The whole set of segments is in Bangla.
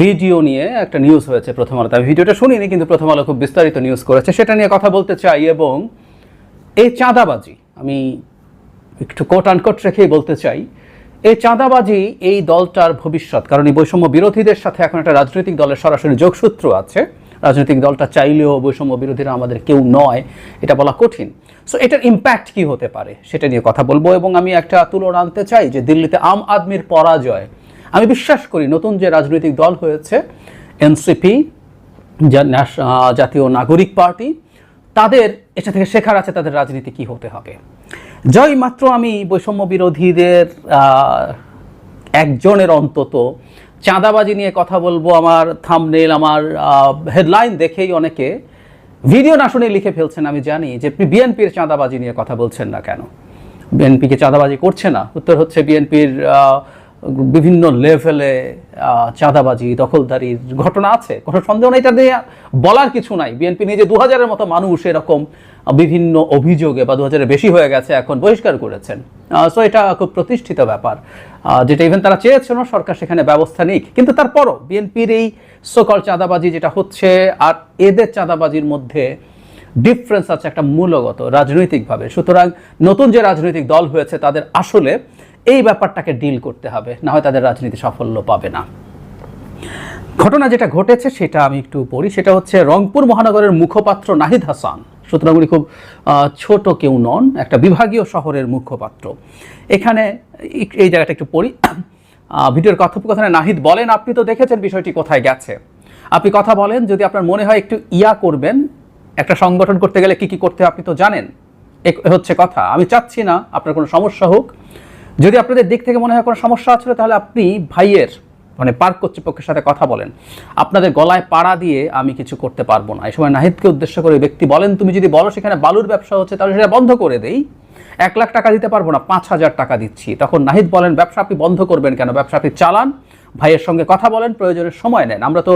ভিডিও নিয়ে একটা নিউজ হয়েছে প্রথম আলোতে আমি ভিডিওটা শুনিনি, কিন্তু প্রথম আলো খুব বিস্তারিত নিউজ করেছে। সেটা নিয়ে কথা বলতে চাই এবং এই চাঁদাবাজি, আমি একটু কোট আনকোট রেখেই বলতে চাই, এই চাঁদাবাজি এই দলটার ভবিষ্যৎ, কারণ এই বৈষম্য বিরোধীদের সাথে এখন একটা রাজনৈতিক দলের সরাসরি যোগসূত্র আছে। রাজনৈতিক দলটা চাইলেও বৈষম্য বিরোধীরা আমাদের কেউ নয়, এটা বলা কঠিন। সো এটার ইম্প্যাক্ট কি হতে পারে, সেটা নিয়ে কথা বলব এবং আমি একটা তুলনা আনতে চাই যে দিল্লিতে আম আদমির পরাজয় আমি বিশ্বাস করি নতুন যে রাজনৈতিক দল হয়েছে, এনসিপি জাতীয় নাগরিক পার্টি, তাদের এটা থেকে শেখার আছে তাদের রাজনীতি কি হতে হবে। জয় মাত্র আমি বৈষম্য বিরোধীদের একজনের অন্তত চাঁদাবাজি নিয়ে কথা বলব আমার থামনেল আমার হেডলাইন দেখেই অনেকে ভিডিও না শুনে লিখে ফেলছেন, আমি জানি যে বিএনপির চাঁদাবাজি নিয়ে কথা বলছেন না কেন। বিএনপিকে চাঁদাবাজি করছে না? উত্তর হচ্ছে বিএনপির বিভিন্ন লেভেলে চাঁদাবাজি দখলদারির ঘটনা আছে, কোনো সন্দেহ নেই, এটা নিয়ে বলার কিছু নাই। বিএনপি নিজে দু হাজারের মতো মানুষ এরকম বিভিন্ন অভিযোগে বা দু হাজারের বেশি হয়ে গেছে এখন বহিষ্কার করেছেন। সো এটা খুব প্রতিষ্ঠিত ব্যাপার। যেটা ইভেন তারা চেয়েছিল, সরকার সেখানে ব্যবস্থা নিক। কিন্তু তারপরও বিএনপির এই সকল চাঁদাবাজি যেটা হচ্ছে, আর এদের চাঁদাবাজির মধ্যে ডিফারেন্স আছে একটা মূলগত, রাজনৈতিকভাবে। সুতরাং নতুন যে রাজনৈতিক দল হয়েছে, তাদের আসলে এই ব্যাপারটাকে ডিল করতে হবে, না হয় তাদের রাজনীতি সাফল্য পাবে না। ঘটনা যেটা ঘটেছে সেটা আমি একটু পড়ি, সেটা হচ্ছে রংপুর মহানগরের মুখপাত্র নাহিদ হাসান। সুতরাং উনি খুব ছোট কেউ নন, একটা বিভাগীয় শহরের মুখপাত্র। এখানে এই- জায়গাটা একটু পড়ি। ভিডিওর কথোপকথনে নাহিদ বলেন, আপনি তো দেখেছেন বিষয়টি কোথায় গেছে। আপনি কথা বলেন, যদি আপনার মনে হয় একটু ইয়া করবেন, একটা সংগঠন করতে গেলে কি কি করতে আপনি তো জানেন। হচ্ছে কথা। আমি চাচ্ছি না আপনার কোনো সমস্যা হোক যদি আপনাদের দিক থেকে মনে হয় কোনো সমস্যা আছে তাহলে আপনি ভাইয়ের মানে পার্ক কর্তৃপক্ষের সাথে কথা বলেন। আপনাদের গলায় পাড়া দিয়ে আমি কিছু করতে পারব না। এই সময় নাহিদকে উদ্দেশ্য করে ব্যক্তি বলেন, তুমি যদি বলো সেখানে বালুর ব্যবসা হচ্ছে, তাহলে সেটা বন্ধ করে দেই। এক লাখ টাকা দিতে পারব না, পাঁচ হাজার টাকা দিচ্ছি। তখন নাহিদ বলেন, ব্যবসা আপনি বন্ধ করবেন কেন? ব্যবসা আপনি চালান ভাইয়ের সঙ্গে কথা বলেন প্রয়োজনের সময় নেন। আমরা তো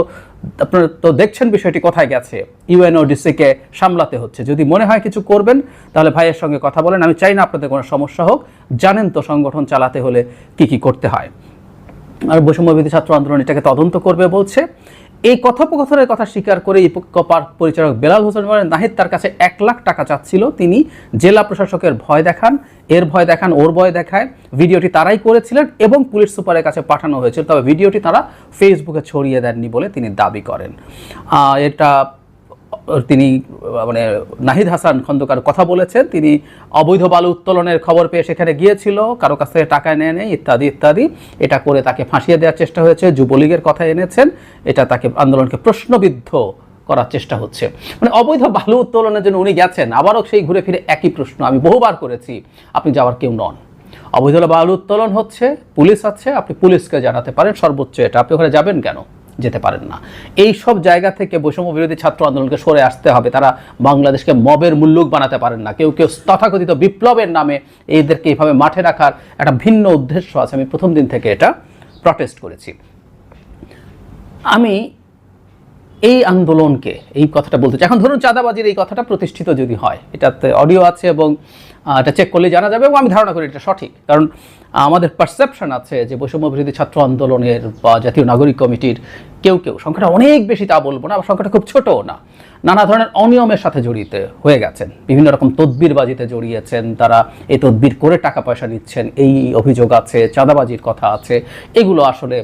আপনারা তো দেখছেন বিষয়টি কোথায় গেছে। ইউএনওডিসিকে সামলাতে হচ্ছে। যদি মনে হয় কিছু করবেন, তাহলে ভাইয়ের সঙ্গে কথা বলেন। আমি চাই না আপনাদের কোনো সমস্যা হোক। জানেন তো সংগঠন চালাতে হলে কি কি করতে হয়। আর বৈষম্যবিধি ছাত্র আন্দোলন এটাকে তদন্ত করবে বলছে। এই কথোপকথনের কথা স্বীকার করে কপার পরিচালক বেলাল হোসেন নাহিদ তার কাছে এক লাখ টাকা চাচ্ছিল। তিনি জেলা প্রশাসকের ভয় দেখান, এর ভয় দেখান, ওর ভয় দেখায়। ভিডিওটি তারাই করেছিলেন এবং পুলিশ সুপারের কাছে পাঠানো হয়েছিল। তবে ভিডিওটি তারা ফেসবুকে ছড়িয়ে দেননি বলে তিনি দাবি করেন। এটা তিনি মানে নাহিদ হাসান খন্দকার কথা বলেছেন। তিনি অবৈধ বালু উত্তোলনের খবর পেয়ে সেখানে গিয়েছিল, কারও কাছ থেকে টাকা নেয় নেই, ইত্যাদি ইত্যাদি। এটা করে তাকে ফাঁসিয়ে দেওয়ার চেষ্টা হয়েছে, যুবলীগের কথা এনেছেন। এটা তাকে আন্দোলনকে প্রশ্নবিদ্ধ করার চেষ্টা হচ্ছে। মানে অবৈধ বালু উত্তোলনের জন্য উনি গেছেন, আবারও সেই ঘুরে ফিরে একই প্রশ্ন আমি বহুবার করেছি, আপনি যাওয়ার কেউ নন। অবৈধ বালু উত্তোলন হচ্ছে, পুলিশ আছে, আপনি পুলিশকে জানাতে পারেন, সর্বোচ্চ এটা। আপনি ওখানে যাবেন কেন? যেতে পারেন না। এই সব জায়গা থেকে বৈষম্য বিরোধী ছাত্র আন্দোলনকে সরে আসতে হবে। তারা বাংলাদেশকে মবের মুল্লুক বানাতে পারেন না। কেউ কেউ তথাকথিত বিপ্লবের নামে এদেরকে এইভাবে মাঠে রাখার একটা ভিন্ন উদ্দেশ্য আছে। আমি প্রথম দিন থেকে এটা প্রটেস্ট করেছি। আমি এই আন্দোলনকে, এই কথাটা বলতে চাই। এখন ধরুন চাঁদাবাজির এই কথাটা প্রতিষ্ঠিত যদি হয়, এটাতে অডিও আছে এবং এটা চেক করলে জানা যাবে এবং আমি ধারণা করি এটা সঠিক। কারণ আমাদের পারসেপশন আছে যে বৈষম্য বিরোধী ছাত্র আন্দোলনের বা জাতীয় নাগরিক কমিটির কেউ কেউ। সংখ্যাটা অনেক বেশি তা বলব না সংখ্যাটা খুব ছোটও না। নানা ধরনের অনিয়মের সাথে জড়িত হয়ে গেছেন। বিভিন্ন রকম তদবিরবাজিতে জড়িয়েছেন তারা, এই তদবির করে টাকা পয়সা নিচ্ছেন, এই অভিযোগ আছে, চাঁদাবাজির কথা আছে, এগুলো আসলে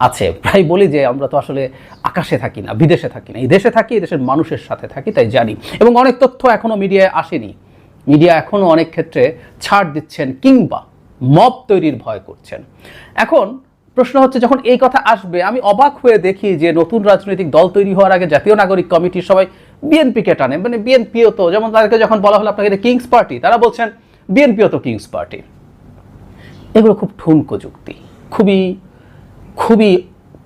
আছে। প্রায় বলি যে আমরা তো আসলে আকাশে থাকি না, বিদেশে থাকি না। এই দেশে থাকি, এই দেশের মানুষের সাথে থাকি, তাই জানি। এবং অনেক তথ্য এখনও মিডিয়ায় আসেনি। মিডিয়া এখনও অনেক ক্ষেত্রে ছাড় দিচ্ছেন কিংবা মব তৈরির ভয় করছেন। এখন প্রশ্ন হচ্ছে, যখন এই কথা আসবে, আমি অবাক হয়ে দেখি যে নতুন রাজনৈতিক দল তৈরি হওয়ার আগে জাতীয় নাগরিক কমিটির সবাই বিএনপিকে টানে মানে বিএনপিও তো, যেমন তাদেরকে যখন বলা হলো আপনাকে কিংস পার্টি, তারা বলছেন বিএনপিও তো কিংস পার্টি। এগুলো খুব ঠুনকো যুক্তি, খুবই খুবই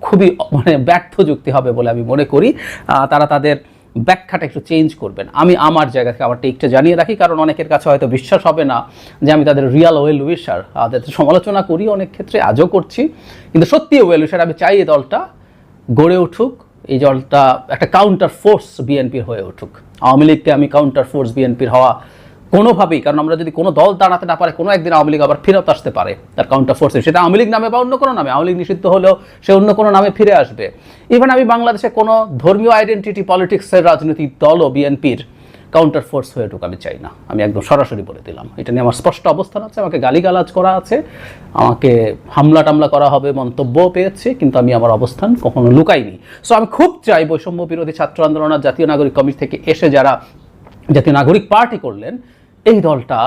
খুবই মানে ব্যর্থ যুক্তি হবে বলে আমি মনে করি। তারা তাদের ব্যাখ্যাটা একটু চেঞ্জ করবেন। আমি আমার জায়গা থেকে আমার টেকটা জানিয়ে রাখি, কারণ অনেকের কাছে হয়তো বিশ্বাস হবে না যে আমি তাদের রিয়াল ওয়েল উইশার তাদের সমালোচনা করি, অনেক ক্ষেত্রে আজও করছি। কিন্তু সত্যি ওয়েল উইশার আমি চাই এই দলটা গড়ে উঠুক, এই দলটা একটা কাউন্টার ফোর্স বিএনপির হয়ে উঠুক। আওয়ামী লীগকে আমি কাউন্টার ফোর্স বিএনপির হওয়া কোনোভাবেই, কারণ আমরা যদি কোনো দল দাঁড়াতে না পারে, কোনো একদিন আওয়ামী লীগ আবার ফেরত আসতে পারে, তার কাউন্টার ফোর্সে সেটা আওয়ামী লীগ নামে বা অন্য কোনো নামে, আওয়ামী লীগ নিষিদ্ধ হলেও সে অন্য কোনো নামে ফিরে আসবে। ইভেন আমি বাংলাদেশে কোনো ধর্মীয় আইডেন্টিটি পলিটিক্সের রাজনৈতিক দলও বিএনপির কাউন্টার ফোর্স হয়ে ঢুক, আমি চাই না। আমি একদম সরাসরি বলে দিলাম। এটা নিয়ে আমার স্পষ্ট অবস্থান আছে, আমাকে গালিগালাজ করা আছে, আমাকে হামলা টামলা করা হবে মন্তব্য পেয়েছে, কিন্তু আমি আমার অবস্থান কখনো লুকাইনি। সো আমি খুব চাই বৈষম্য বিরোধী ছাত্র আন্দোলন আর জাতীয় নাগরিক কমিটি থেকে এসে যারা জাতীয় নাগরিক পার্টি করলেন, এই দলটা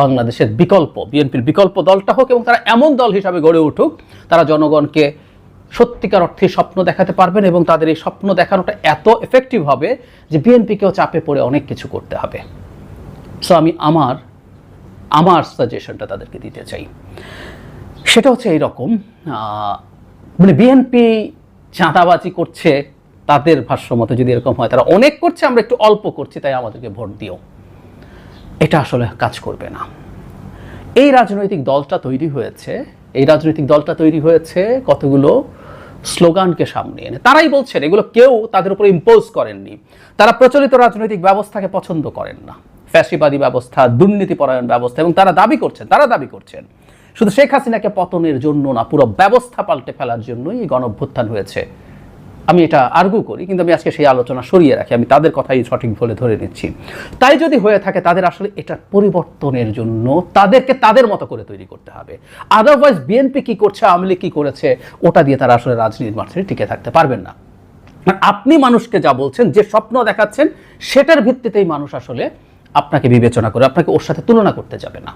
বাংলাদেশের বিকল্প, বিএনপির বিকল্প দলটা হোক এবং তারা এমন দল হিসাবে গড়ে উঠুক, তারা জনগণকে সত্যিকার অর্থে স্বপ্ন দেখাতে পারবেন এবং তাদের এই স্বপ্ন দেখানোটা এত এফেক্টিভ হবে যে বিএনপিকেও চাপে পড়ে অনেক কিছু করতে হবে। সো আমি আমার আমার সাজেশনটা তাদেরকে দিতে চাই। সেটা হচ্ছে এইরকম মানে বিএনপি চাঁদাবাজি করছে তাদের ভাষ্য মতো যদি এরকম হয়, তারা অনেক করছে, আমরা একটু অল্প করছি, তাই আমাদেরকে ভোট দিও। এটা আসলে কাজ করবে না। এই রাজনৈতিক দলটা তৈরি হয়েছে, এই রাজনৈতিক দলটা তৈরি হয়েছে কতগুলো স্লোগানকে সামনে এনে। তারাই বলছেন, এগুলো কেউ তাদের উপর ইম্পোজ করেননি। তারা প্রচলিত রাজনৈতিক ব্যবস্থাকে পছন্দ করেন না। ফ্যাসিবাদী ব্যবস্থা, দুর্নীতিপরায়ণ ব্যবস্থা, এবং তারা দাবি করছেন, তারা দাবি করছেন। শুধু শেখ হাসিনাকে পতনের জন্য না, পুরো ব্যবস্থা পাল্টে ফেলার জন্যই এই গণঅভ্যুত্থান হয়েছে। আমি এটা আর্গু করি, কিন্তু আমি আজকে সেই আলোচনা সরিয়ে রাখি, আমি তাদের কথাই সঠিক বলে ধরে নিচ্ছি। তাই যদি হয়ে থাকে, তাদের আসলে এটা পরিবর্তনের জন্য তাদেরকে তাদের মতো করে তৈরি করতে হবে। আদারওয়াইজ বিএনপি কি করছে, আওয়ামী লীগ কি করেছে, ওটা দিয়ে তারা আসলে রাজনীতির মাঠে টিকে থাকতে পারবেন না। আপনি মানুষকে যা বলছেন, যে স্বপ্ন দেখাচ্ছেন, সেটার ভিত্তিতেই মানুষ আসলে আপনাকে বিবেচনা করে, আপনাকে ওর সাথে তুলনা করতে যাবে না।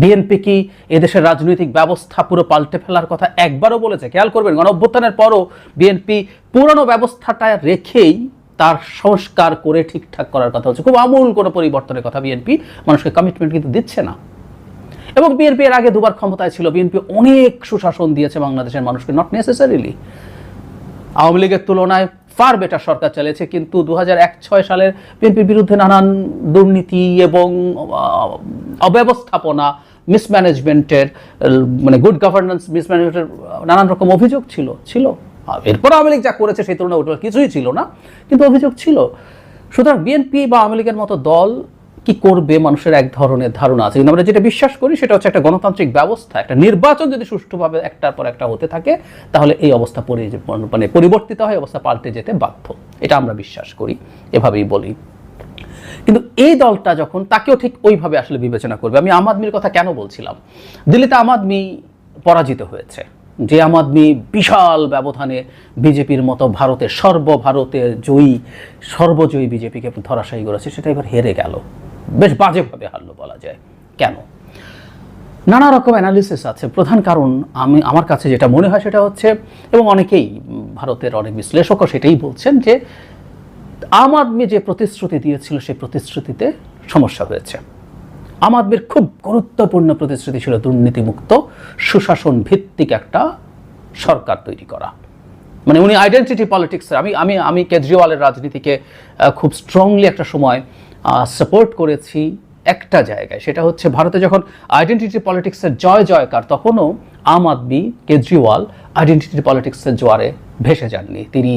বিএনপি কি এদেশের রাজনৈতিক ব্যবস্থা পুরো পাল্টে ফেলার কথা একবারও বলেছে? খেয়াল করবেন গণ অভ্যুত্থানের পরও বিএনপি পুরনো ব্যবস্থাটা রেখেই তার সংস্কার করে ঠিকঠাক করার কথা হচ্ছে খুব আমূল কোনো পরিবর্তনের কথা বিএনপি মানুষকে কমিটমেন্ট কিন্তু দিচ্ছে না। এবং বিএনপি এর আগে দুবার ক্ষমতায় ছিল, বিএনপি অনেক সুশাসন দিয়েছে বাংলাদেশের মানুষকে নট নেসেসারিলি আওয়ামী লীগের তুলনায় ফার বেটার সরকার চালিয়েছে, কিন্তু দু ছয় সালের বিএনপির বিরুদ্ধে নানান দুর্নীতি এবং অব্যবস্থাপনা মিসম্যানেজমেন্টের মানে গুড গভর্নেন্স মিসম্যানেজমেন্টের নানান রকম অভিযোগ ছিল ছিল। এরপর আওয়ামী লীগ যা করেছে সেই তুলনায় ওটা কিছুই ছিল না, কিন্তু অভিযোগ ছিল। সুতরাং বিএনপি বা আওয়ামী লীগের মতো দল কি করবে মানুষের এক ধরনের ধারণা আছে? কিন্তু আমরা যেটা বিশ্বাস করি সেটা হচ্ছে একটা গণতান্ত্রিক ব্যবস্থা, একটা নির্বাচন যদি সুষ্ঠুভাবে একটার পর একটা হতে থাকে, তাহলে এই অবস্থা মানে পরিবর্তিত হয়, অবস্থা পাল্টে যেতে বাধ্য। এটা আমরা বিশ্বাস করি, এভাবেই বলি। কিন্তু এই দলটা যখন তাকেও ঠিক ওইভাবে আসলে বিবেচনা করবে। আমি আম আদমির কথা কেন বলছিলাম? দিল্লিতে আম আদমি পরাজিত হয়েছে। যে আম আদমি বিশাল ব্যবধানে বিজেপির মতো ভারতের সর্বভারতে জয়ী, সর্বজয়ী বিজেপিকে ধরাশায়ী করেছে, সেটা এবার হেরে গেল। বেশ বাজেভাবে হারলো বলা যায়। কেন? নানা রকম অ্যানালিসিস আছে। প্রধান কারণ আমি, আমার কাছে যেটা মনে হয় সেটা হচ্ছে, এবং অনেকেই ভারতের অনেক বিশ্লেষকও সেটাই বলছেন যে আম আদমি যে প্রতিশ্রুতি দিয়েছিল, সেই প্রতিশ্রুতিতে সমস্যা হয়েছে। আম আদমির খুব গুরুত্বপূর্ণ প্রতিশ্রুতি ছিল দুর্নীতিমুক্ত, সুশাসন ভিত্তিক একটা সরকার তৈরি করা। মানে উনি আইডেন্টিটি পলিটিক্স আমি আমি আমি কেজরিওয়ালের রাজনীতিকে খুব স্ট্রংলি একটা সময় সাপোর্ট করেছি একটা জায়গায়। সেটা হচ্ছে ভারতে যখন আইডেন্টিটি পলিটিক্সের জয় জয়কার, তখনও আম আদমি, কেজরিওয়াল আইডেন্টিটি পলিটিক্সের জোয়ারে ভেসে যাননি। তিনি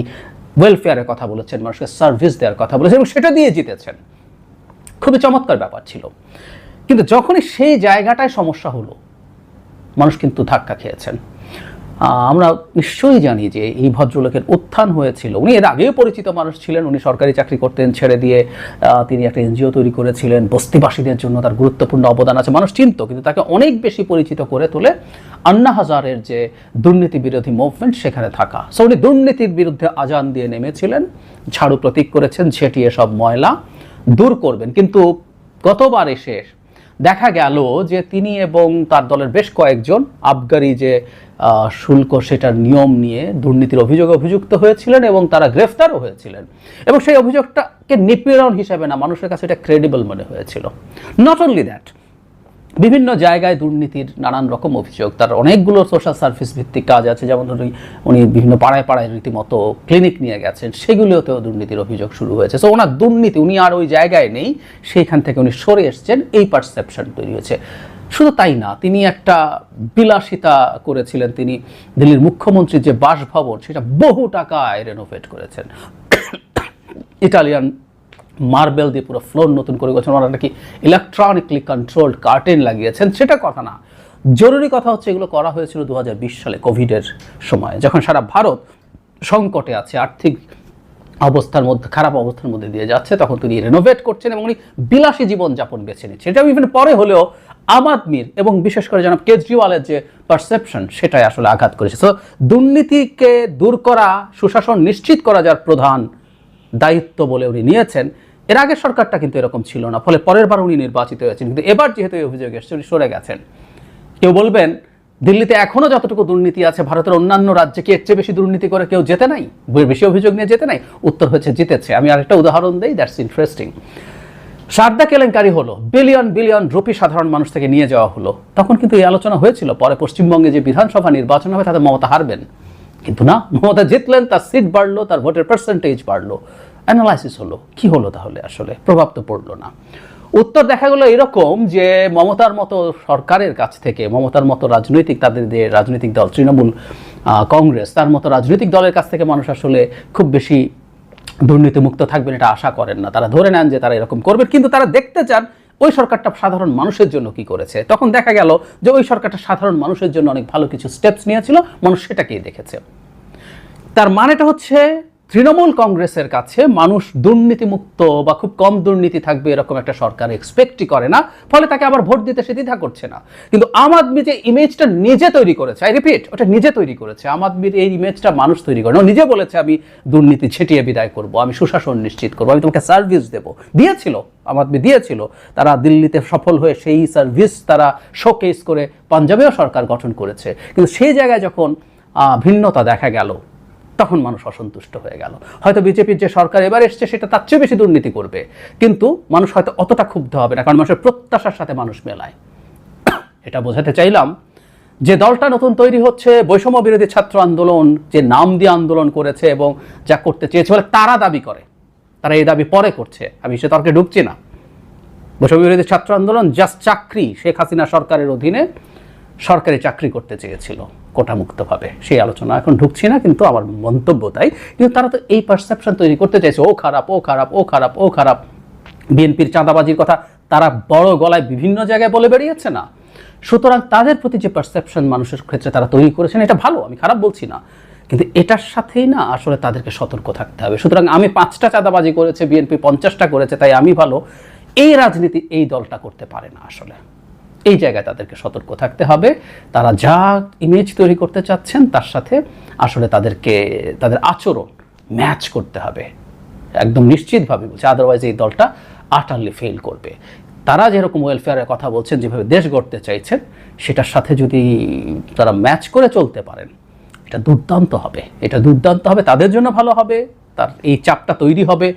ওয়েলফেয়ারের কথা বলেছেন, মানুষকে সার্ভিস দেওয়ার কথা বলেছেন এবং সেটা দিয়ে জিতেছেন। খুবই চমৎকার ব্যাপার ছিল। কিন্তু যখনই সেই জায়গাটায় সমস্যা হলো, মানুষ কিন্তু ধাক্কা খেয়েছেন। আমরা নিশ্চয়ই জানি যে এই ভদ্রলোকের উত্থান হয়েছিল। উনি এর আগেও পরিচিত মানুষ ছিলেন, উনি সরকারি চাকরি করতেন, ছেড়ে দিয়ে তিনি একটা এনজিও তৈরি করেছিলেন, বস্তিবাসীদের জন্য তার গুরুত্বপূর্ণ অবদান আছে। মানুষ চিনত, কিন্তু তাকে অনেক বেশি পরিচিত করে তোলে আন্না হাজারের যে দুর্নীতি বিরোধী মুভমেন্ট সেখানে থাকা। সো উনি দুর্নীতির বিরুদ্ধে আজান দিয়ে নেমেছিলেন, ঝাড়ু প্রতীক করেছেন, ঝেঁটিয়ে সব ময়লা দূর করবেন। কিন্তু গতবার এসে দেখা গেল যে তিনি এবং তার দলের বেশ কয়েকজন আবগারি যে শুল্ক সেটার নিয়ম নিয়ে দুর্নীতির অভিযোগে অভিযুক্ত হয়েছিলেন এবং তারা গ্রেফতারও হয়েছিলেন। এবং সেই অভিযোগটাকে নিপীড়ন হিসেবে না, মানুষের কাছে এটা ক্রেডিবল মনে হয়েছিল। নট অনলি দ্যাট বিভিন্ন জায়গায় দুর্নীতির নানান রকম অভিযোগ, তার অনেকগুলো সোশ্যাল সার্ভিস ভিত্তিক কাজ আছে, যেমন ধরুন উনি বিভিন্ন পাড়ায় পাড়ায় রীতিমতো ক্লিনিক নিয়ে গেছেন, সেগুলোতেও দুর্নীতির অভিযোগ শুরু হয়েছে। সো ওনার দুর্নীতি, উনি আর ওই জায়গায় নেই, সেইখান থেকে উনি সরে এসছেন, এই পারসেপশন তৈরি হয়েছে। শুধু তাই না, তিনি একটা বিলাসিতা করেছিলেন। তিনি দিল্লির মুখ্যমন্ত্রীর যে বাসভবন, সেটা বহু টাকায় রেনোভেট করেছেন। ইটালিয়ান মার্বেল দিয়ে পুরো ফ্লোর নতুন করে গেছেন ওনারা নাকি ইলেকট্রনিকলি কন্ট্রোলড কার্টেন লাগিয়েছেন। সেটা কথা না। জরুরি কথা হচ্ছে, এগুলো করা হয়েছিল দু হাজার বিশ সালে কোভিডের সময়, যখন সারা ভারত সংকটে আছে, আর্থিক অবস্থার মধ্যে, খারাপ অবস্থার মধ্যে দিয়ে যাচ্ছে, তখন তিনি রেনোভেট করছেন এবং উনি বিলাসী জীবনযাপন বেছে নিচ্ছেন। এটা ইভেন পরে হলেও আম আদমির এবং বিশেষ করে জনাব কেজরিওয়ালের যে পারসেপশন সেটাই আসলে আঘাত করেছে। সো দুর্নীতিকে দূর করা, সুশাসন নিশ্চিত করা যার প্রধান দায়িত্ব বলে উনি নিয়েছেন, এর আগের সরকারটা কিন্তু এরকম ছিল না। ফলে পরের বার উনি নির্বাচিত হয়েছেন। কিন্তু এবার যেহেতু এই অভিযোগ এসছে, উনি সরে গেছেন। কেউ বলবেন, দিল্লিতে এখনও যতটুকু দুর্নীতি আছে, ভারতের অন্যান্য রাজ্যে কি এর চেয়ে বেশি দুর্নীতি করে কেউ যেতে নাই? বেশি অভিযোগ নিয়ে যেতে নাই? উত্তর হচ্ছে জিতেছে। আমি আরেকটা উদাহরণ দিই দ্যাটস ইন্টারেস্টিং সারদা কেলেঙ্কারি হলো, বিলিয়ন বিলিয়ন রুপি সাধারণ মানুষ থেকে নিয়ে যাওয়া হলো। তখন কিন্তু এই আলোচনা হয়েছিল, পরে পশ্চিমবঙ্গে যে বিধানসভা নির্বাচন হবে তাতে মমতা হারবেন। কিন্তু না, মমতা জিতলেন, তার সিট বাড়লো, তার ভোটের পার্সেন্টেজ বাড়লো। অ্যানালাইসিস হলো, কি হলো তাহলে আসলে? প্রভাব তো পড়ল না। উত্তর দেখা গেলো এরকম যে, মমতার মতো সরকারের কাছ থেকে, মমতার মতো রাজনৈতিক, তাদের যে রাজনৈতিক দল, তৃণমূল কংগ্রেস, তার মতো রাজনৈতিক দলের কাছ থেকে মানুষ আসলে খুব বেশি দুর্নীতিমুক্ত থাকবেন এটা আশা করেন না। তারা ধরে নেন যে তারা এরকম করবেন কিন্তু তারা দেখতে চান ওই সরকারটা সাধারণ মানুষের জন্য কি করেছে। তখন দেখা গেল যে ওই সরকারটা সাধারণ মানুষের জন্য অনেক ভালো কিছু স্টেপস নিয়েছিল, মানুষ সেটাকেই দেখেছে। তার মানেটা হচ্ছে তৃণমূল কংগ্রেসের কাছে মানুষ দুর্নীতিমুক্ত বা খুব কম দুর্নীতি থাকবে এরকম একটা সরকার এক্সপেক্টই করে না, ফলে তাকে আবার ভোট দিতে সে দ্বিধা করছে না। কিন্তু আম আদমি যে ইমেজটা নিজে তৈরি করেছে আই রিপিট ওটা নিজে তৈরি করেছে। আম আদমির এই ইমেজটা মানুষ তৈরি করে না। নিজে বলেছে, আমি দুর্নীতি ছেটিয়ে বিদায় করব, আমি সুশাসন নিশ্চিত করব, আমি তোমাকে সার্ভিস দেব। দিয়েছিল, আম আদমি দিয়েছিল। তারা দিল্লিতে সফল হয়ে সেই সার্ভিস তারা শোকেস করে পাঞ্জাবেও সরকার গঠন করেছে। কিন্তু সেই জায়গায় যখন ভিন্নতা দেখা গেল তখন মানুষ অসন্তুষ্ট হয়ে গেল। হয়তো বিজেপির যে সরকার এবার এসছে, সেটা তার চেয়ে বেশি দুর্নীতি করবে। কিন্তু মানুষ হয়তো অতটা ক্ষুব্ধ হবে না, কারণ মানুষের প্রত্যাশার সাথে মানুষ মেলায়। এটা বোঝাতে চাইলাম যে দলটা নতুন তৈরি হচ্ছে, বৈষম্য বিরোধী ছাত্র আন্দোলন, যে নাম দিয়ে আন্দোলন করেছে এবং যা করতে চেয়েছে, বলে তারা দাবি করে। তারা এই দাবি পরে করছে। আমি সে তর্কে ঢুকছি না। বৈষম্য বিরোধী ছাত্র আন্দোলন জাস্ট চাকরি শেখ হাসিনা সরকারের অধীনে সরকারি চাকরি করতে চেয়েছিল। কোটামুক্তভাবে। সেই আলোচনা এখন ঢুকছি না, কিন্তু আমার মন্তব্য তাই। কিন্তু তারা তো এই পারসেপশন তৈরি করতে চাইছে, ও খারাপ ও খারাপ ও খারাপ ও খারাপ। বিএনপির চাঁদাবাজির কথা তারা বড় গলায় বিভিন্ন জায়গায় বলে বেরিয়েছে না। সুতরাং তাদের প্রতি যে পারসেপশন মানুষের ক্ষেত্রে তারা তৈরি করেছেন, এটা ভালো, আমি খারাপ বলছি না। কিন্তু এটার সাথেই না আসলে তাদেরকে সতর্ক থাকতে হবে। সুতরাং আমি পাঁচটা চাঁদাবাজি করেছে, বিএনপি পঞ্চাশটা করেছে, তাই আমি ভালো। এই রাজনীতি এই দলটা করতে পারে না আসলে। এই জায়গায় তাদেরকে সতর্ক থাকতে হবে। তারা যা ইমেজ তৈরি করতে চাচ্ছেন, তার সাথে আসলে তাদেরকে, তাদের আচরণ ম্যাচ করতে হবে। একদম নিশ্চিতভাবে বলছে আদারওয়াইজ এই দলটা আটারলি ফেল করবে। তারা যেরকম ওয়েলফেয়ারের কথা বলছেন, যেভাবে দেশ গড়তে চাইছেন, সেটার সাথে যদি তারা ম্যাচ করে চলতে পারেন, এটা দুর্দান্ত হবে। এটা দুর্দান্ত হবে, তাদের জন্য ভালো হবে, তার এই চাপটা তৈরি হবে।